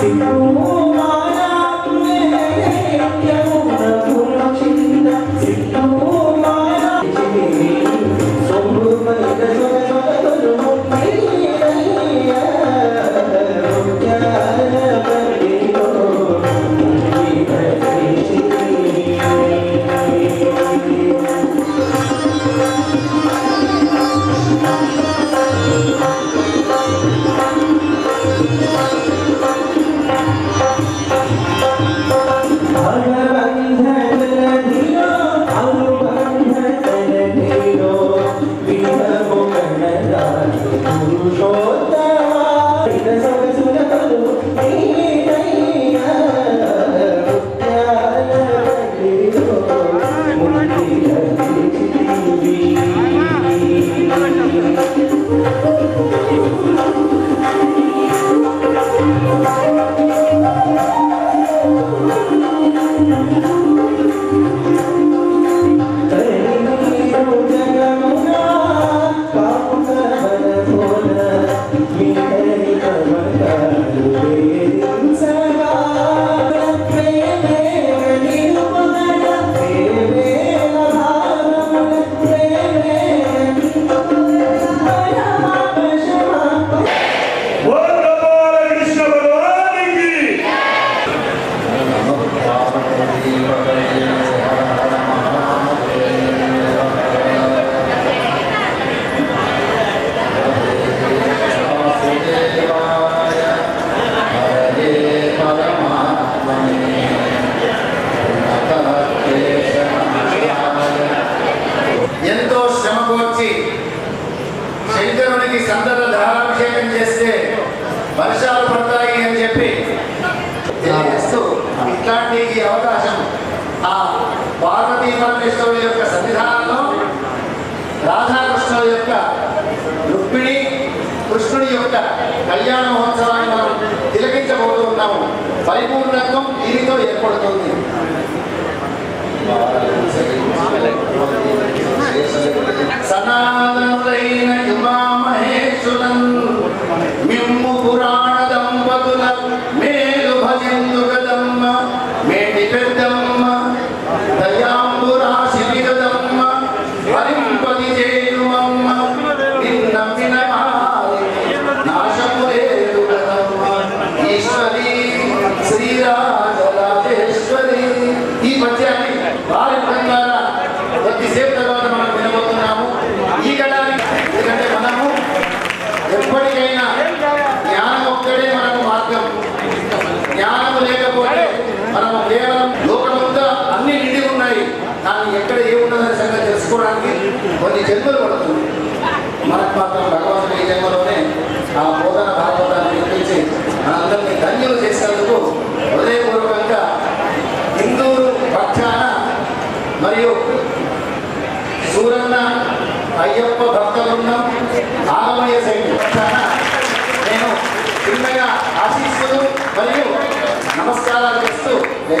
see. దీనితో ఏర్పడుతుంది. సనాతనైన ఇమామహేశ్వరం ఎక్కడ ఏమున్నదనే సంగతి తెలుసుకోవడానికి కొన్ని జన్మలు పడుతుంది. మనకు మాత్రం భగవంతుని ఈ జన్మలోనే ఆ బోధన భాగవతాన్ని వినిపించి మనందరినీ ధన్యులు చేసేందుకు హృదయపూర్వకంగా హిందూరు పక్షాన మరియు సూరన్న అయ్యప్ప భక్త బృందం ఆలమయ్య శైలి పక్షాన నేను చిన్నగా ఆశీస్సులు మరియు నమస్కారాలు చేస్తూ జై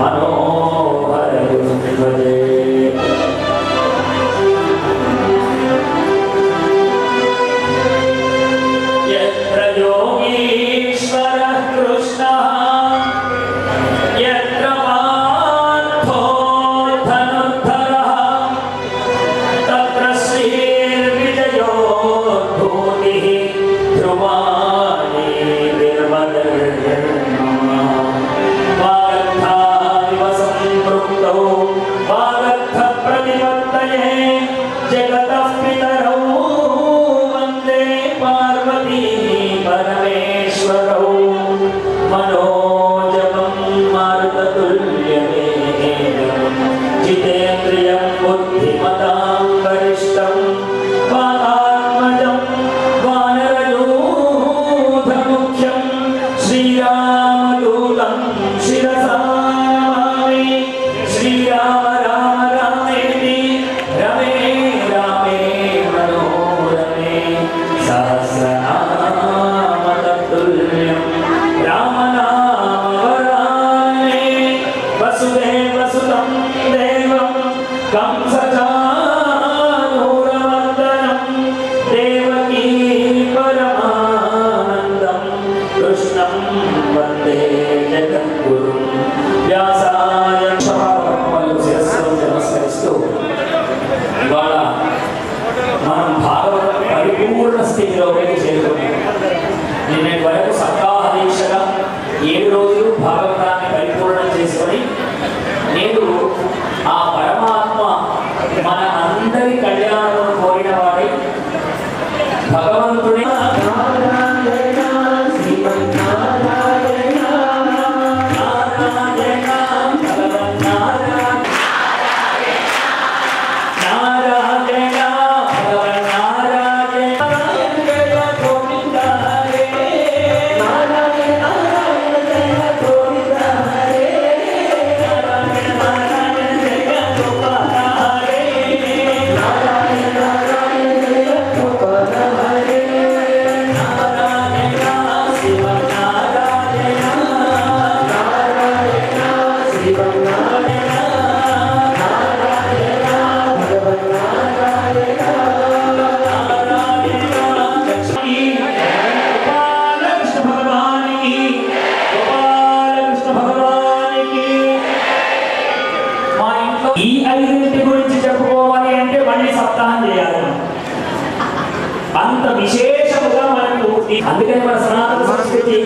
मनोहर मनोहर చేసుకొని నేడు ఆ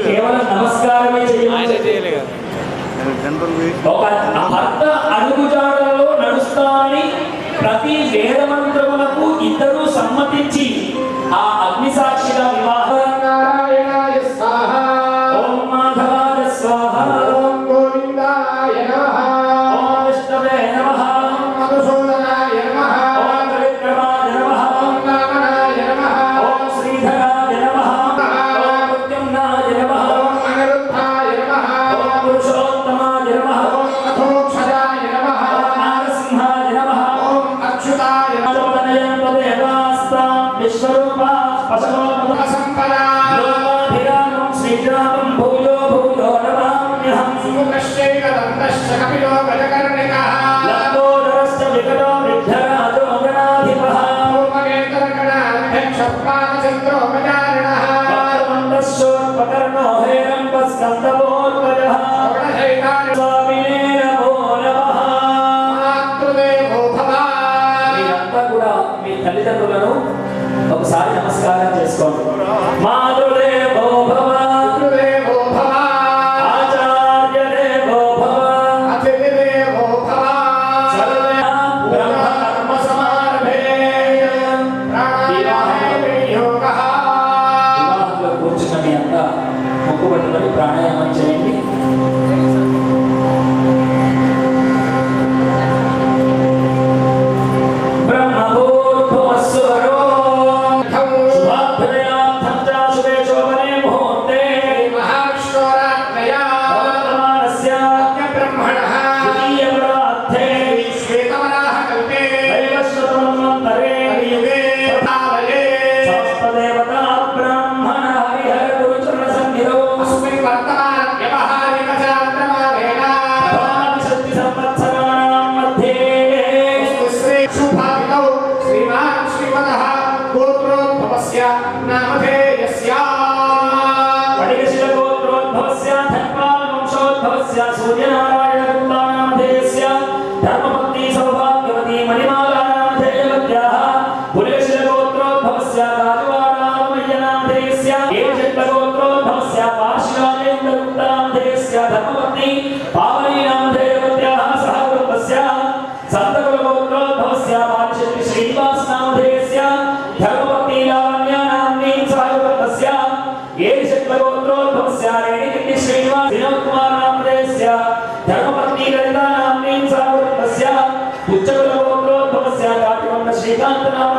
కేవలం నమస్కారమే చేయాలి ఒక భర్త ప్రతి వేద మంత్రములకు ఇద్దరు సమ్మతించి తల్లిదండ్రులను ఒకసారి నమస్కారం చేసుకోండి.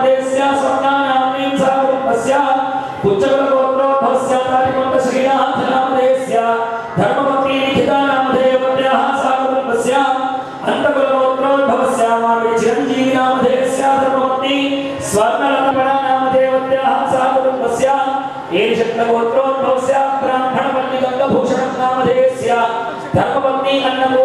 देवस्य संज्ञानामीं सागुप्तस्य पुच्छकुलगोत्रोद्धस्य तारिकुण्डश्रीनाथ नामधेयस्य धर्मपत्नी लिखिता नामधेयपत्न्याः सागुप्तस्य अन्तकुलगोत्रोद्भवस्य मार्गे चिरञ्जीवी नामधेयस्य धर्मपत्नी स्वर्णलक्ष्मणा नामधेयपत्न्याः सागुप्तस्य एषत्नगोत्रोद्भवस्य ब्राह्मणपत्नी गङ्गभूषणं नामधेयस्य धर्मपत्नी अन्नगो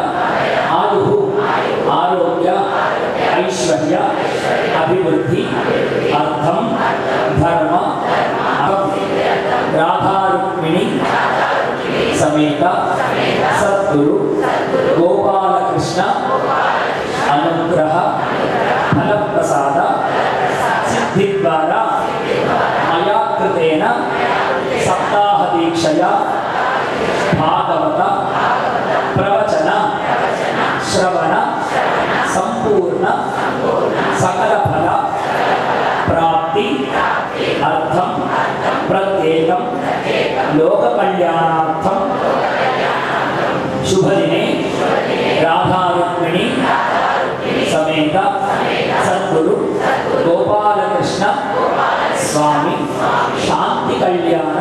బుద్ధి అర్థం ధర్మ రాధారుక్మిణి సమేత సద్గురు గోపాలకృష్ణ అనుగ్రహ ఫలప్రసాద సిద్ధి ద్వారా మయా కృతేన సప్తాహ భాగవత ప్రవచన శ్రవణ సంపూర్ణ లోక కళ్యాణార్థం శుభదినే రాధారుక్మిణి సమేత సద్గురు గోపాలకృష్ణ స్వామి శాంతి కళ్యాణ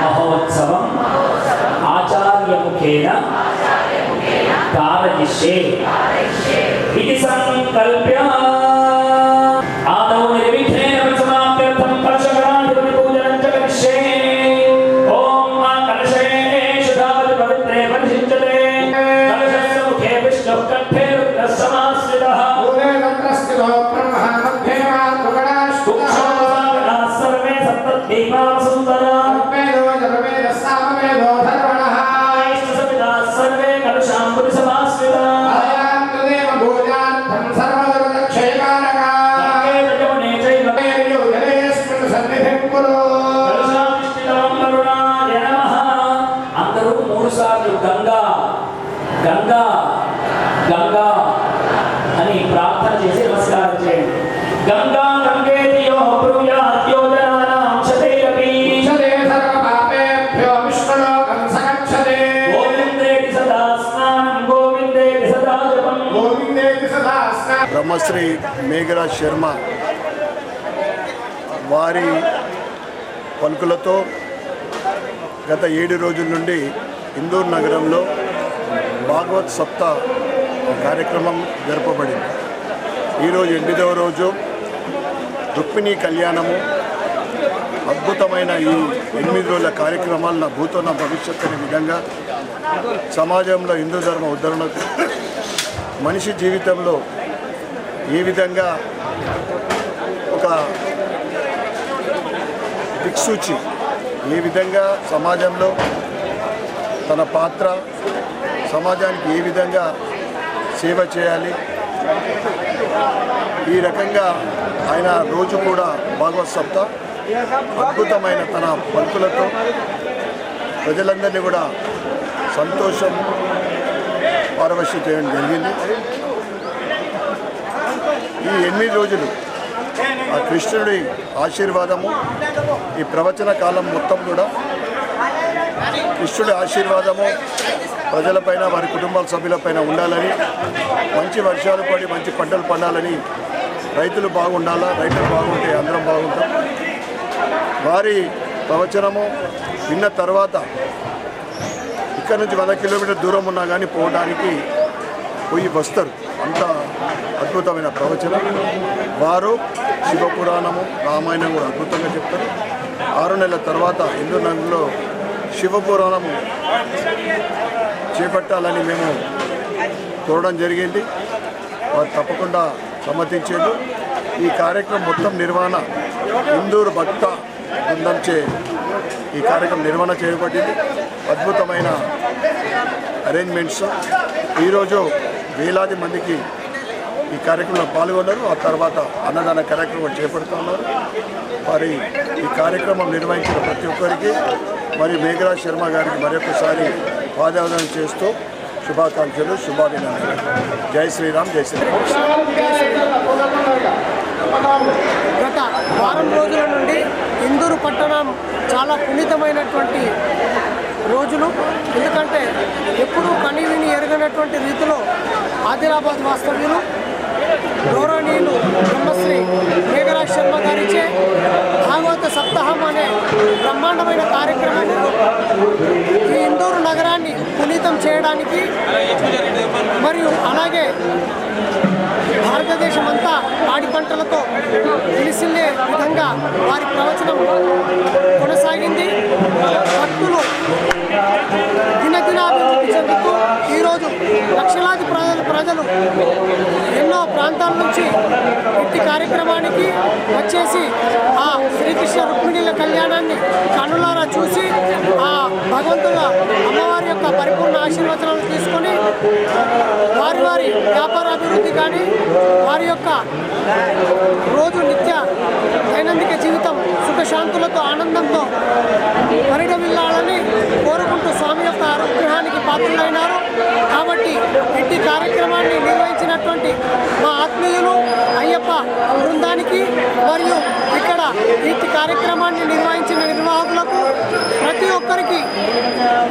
మహోత్సవం ఆచార్యముఖేన कारयिष्ये इति सङ्कल्प्य सर्वे सप्तद्वीपाः सुन्दराः వేదో బ్రహ్మశ్రీ మేఘరాజ్ శర్మ వారి పలుకులతో గత ఏడు రోజుల నుండి ఇందూర్ నగరంలో భాగవత్ సప్తా కార్యక్రమం జరపబడింది. ఈరోజు ఎనిమిదవ రోజు. రుక్మిణీ కళ్యాణము. అద్భుతమైన ఈ ఎనిమిది రోజుల కార్యక్రమాలు నా భూతో నా భవిష్యత్ అనే విధంగా సమాజంలో హిందూ ధర్మ ఉద్ధరణకు మనిషి జీవితంలో ఈ విధంగా ఒక దిక్సూచి. ఏ విధంగా సమాజంలో తన పాత్ర సమాజానికి ఏ విధంగా సేవ చేయాలి. ఈ రకంగా ఆయన రోజు కూడా భాగవత్ సప్తా అద్భుతమైన తన పలుకులతో ప్రజలందరినీ కూడా సంతోషం పారవశ్యం చేయడం జరిగింది. ఈ ఎనిమిది రోజులు ఆ కృష్ణుడి ఆశీర్వాదము ఈ ప్రవచన కాలం మొత్తం కూడా కృష్ణుడి ఆశీర్వాదము ప్రజలపైన వారి కుటుంబాల సభ్యులపైన ఉండాలని మంచి వర్షాలు పడి మంచి పంటలు పండాలని రైతులు బాగుండాలా రైతులు బాగుంటే అందరం బాగుంటాం. వారి ప్రవచనము విన్న తర్వాత ఇక్కడ నుంచి వంద కిలోమీటర్ దూరం ఉన్నా కానీ పోవడానికి పోయి వస్తారు. అంతా అద్భుతమైన ప్రవచనం. వారు శివపురాణము రామాయణం కూడా అద్భుతంగా చెప్తారు. ఆరు నెలల తర్వాత హిందూ నగరంలో శివపురాణము చేపట్టాలని మేము కోరడం జరిగింది. వారు తప్పకుండా సమ్మతించారు ఈ కార్యక్రమం మొత్తం నిర్వహణ ఇందూరు భక్త బృందంచే ఈ కార్యక్రమం నిర్వహణ చేయబడింది. అద్భుతమైన అరేంజ్మెంట్స్ ఈరోజు వేలాది మందికి ఈ కార్యక్రమంలో పాల్గొన్నారు. ఆ తర్వాత అన్నదాన కార్యక్రమం చేపడుతున్నారు మరి ఈ కార్యక్రమం నిర్వహించిన ప్రతి ఒక్కరికి మరి మేఘరాజ్ శర్మ గారికి మరొకసారి పాదావదనం చేస్తూ శుభాకాంక్షలు శుభాభినందనలు. జై శ్రీరామ్ జై శ్రీరామ్. గత వారం రోజుల నుండి ఇందూరు పట్టణం చాలా పునీతమైనటువంటి రోజులు. ఎందుకంటే ఎప్పుడూ కనివిని ఎరగనటువంటి రీతిలో ఆదిలాబాద్ వాస్తవ్యులు గౌరవనీయులు బ్రహ్మశ్రీ మేఘరాజ్ శర్మ గారిచే భాగవత సప్తాహం అనే బ్రహ్మాండమైన కార్యక్రమం ఈ ఇందూరు నగరాన్ని పునీతం చేయడానికి మరియు అలాగే భారతదేశం అంతా పాడి పంటలతో తెలిసిందే విధంగా వారి ప్రవచనం కొనసాగింది భక్తులు దినదినాభివృద్ధి చెందుతూ ఈరోజు లక్షలాది ప్రజలు ఎన్నో ప్రాంతాల నుంచి ఇట్టి కార్యక్రమానికి వచ్చేసి ఆ శ్రీకృష్ణ రుక్మిణీల కళ్యాణాన్ని కనులారా చూసి ఆ భగవంతుల అమ్మవారి యొక్క పరిపూర్ణ ఆశీర్వచనాలు తీసుకొని వారి వారి వ్యాపార అభివృద్ధి కానీ వారి యొక్క రోజు నిత్య దైనందిక జీవితం సుఖశాంతులతో ఆనందంతో పరిడమిల్లాలని కోరుకుంటూ స్వామి యొక్క అనుగ్రహానికి పాత్రులైనారు. ఇట్టి కార్యక్రమాన్ని నిర్వహించినటువంటి మా ఆత్మీయులు అయ్యప్ప బృందానికి మరియు ఇక్కడ ఈ కార్యక్రమాన్ని నిర్వహించిన నిర్వాహకులకు ప్రతి ఒక్కరికి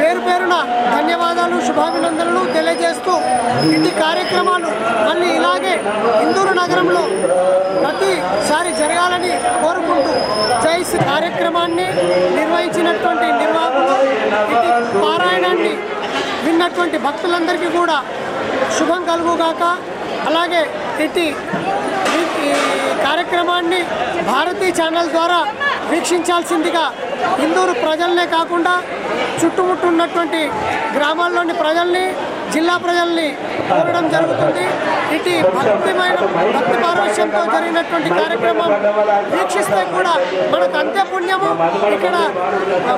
పేరు పేరున ధన్యవాదాలు శుభాభినందనలు తెలియజేస్తూ ఇంటి కార్యక్రమాలు మళ్ళీ ఇలాగే ఇందూరు నగరంలో ప్రతిసారి జరగాలని కోరుకుంటూ జైస్ కార్యక్రమాన్ని నిర్వహించినటువంటి నిర్వాహకులు పారాయణాన్ని విన్నటువంటి భక్తులందరికీ కూడా శుభం కలుగుగాక. అలాగే ఇది ఈ- ఈ కార్యక్రమాన్ని భారతీ ఛానల్ ద్వారా వీక్షించాల్సిందిగా ఇందూరు ప్రజలనే కాకుండా చుట్టుముట్టున్నటువంటి గ్రామాల్లోని ప్రజల్ని జిల్లా ప్రజల్ని కోరడం జరుగుతుంది. ఇటు భక్తిమైన భక్తి పారవశ్యంతో జరిగినటువంటి కార్యక్రమం వీక్షిస్తే కూడా మనకు అంతే పుణ్యము. ఇక్కడ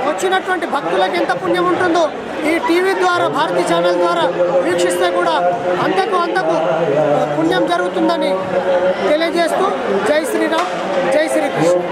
వచ్చినటువంటి భక్తులకు ఎంత పుణ్యం ఉంటుందో ఈ టీవీ ద్వారా భారతీ ఛానల్ ద్వారా వీక్షిస్తే కూడా అంతకు అంతకు పుణ్యం జరుగుతుందని తెలియజేస్తూ జై శ్రీరామ్ జై శ్రీకృష్ణ